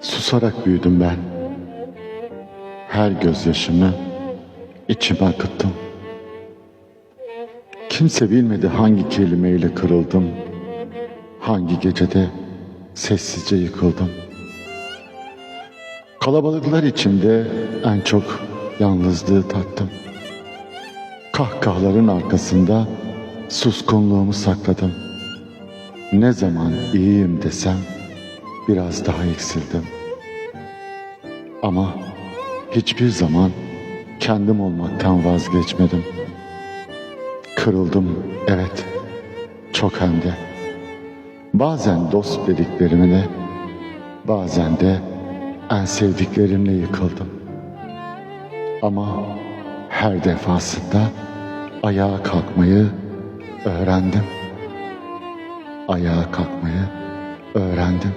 Susarak büyüdüm ben. Her gözyaşımı içime akıttım. Kimse bilmedi hangi kelimeyle kırıldım. Hangi gecede sessizce yıkıldım. Kalabalıklar içinde en çok yalnızlığı tattım. Kahkahaların arkasında suskunluğumu sakladım. Ne zaman iyiyim desem biraz daha eksildim. Ama hiçbir zaman kendim olmaktan vazgeçmedim. Kırıldım, evet, çok hem de. Bazen dost dediklerimle, bazen de en sevdiklerimle yıkıldım. Ama her defasında ayağa kalkmayı öğrendim. Ayağa kalkmayı öğrendim.